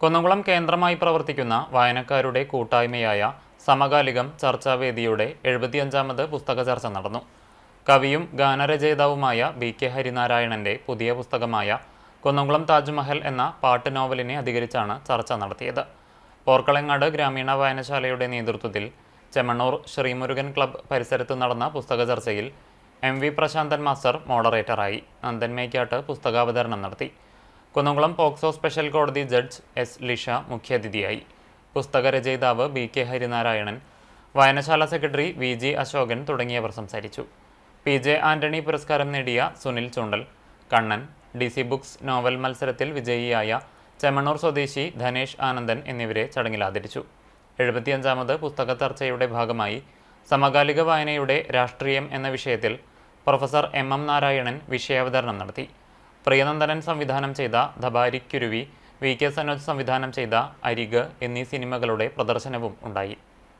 കുന്നംകുളം കേന്ദ്രമായി പ്രവർത്തിക്കുന്ന വായനക്കാരുടെ കൂട്ടായ്മയായ സമകാലികം ചർച്ചാവേദിയുടെ എഴുപത്തിയഞ്ചാമത് പുസ്തക ചർച്ച നടന്നു. കവിയും ഗാനരചയിതാവുമായ ബി കെ ഹരിനാരായണന്റെ പുതിയ പുസ്തകമായ കുന്നംകുളം താജ്മഹൽ എന്ന പാട്ട് നോവലിനെ അധികരിച്ചാണ് ചർച്ച നടത്തിയത്. പോർക്കളങ്ങാട് ഗ്രാമീണ വായനശാലയുടെ നേതൃത്വത്തിൽ ചെമ്മണ്ണൂർ ശ്രീമുരുകൻ ക്ലബ്ബ് പരിസരത്ത് നടന്ന പുസ്തക ചർച്ചയിൽ എം വി പ്രശാന്തൻ മാസ്റ്റർ മോഡറേറ്ററായി. നന്ദൻ മേക്കാട്ട് പുസ്തകാവതരണം നടത്തി. കുന്നംകുളം പോക്സോ സ്പെഷ്യൽ കോടതി ജഡ്ജ് എസ് ലിഷ മുഖ്യാതിഥിയായി. പുസ്തക രചയിതാവ് ബി കെ ഹരിനാരായണൻ വായനശാല സെക്രട്ടറി വി ജി അശോകൻ തുടങ്ങിയവർ സംസാരിച്ചു. പി ജെ ആന്റണി പുരസ്കാരം നേടിയ Sunil Choondal Kannan D C books novel മത്സരത്തിൽ വിജയിയായ ചെമ്മണ്ണൂർ സ്വദേശി ധനേഷ് ആനന്ദൻ എന്നിവരെ ചടങ്ങിൽ ആദരിച്ചു. എഴുപത്തിയഞ്ചാമത് പുസ്തക ചർച്ചയുടെ ഭാഗമായി സമകാലിക വായനയുടെ രാഷ്ട്രീയം എന്ന വിഷയത്തിൽ പ്രൊഫസർ എം എം നാരായണൻ വിഷയാവതരണം നടത്തി. പ്രിയനന്ദനൻ സംവിധാനം ചെയ്ത ധബാരിക്കുരുവി വി കെ സനോജ് സംവിധാനം ചെയ്ത അരിക് എന്നീ സിനിമകളുടെ പ്രദർശനവും ഉണ്ടായി.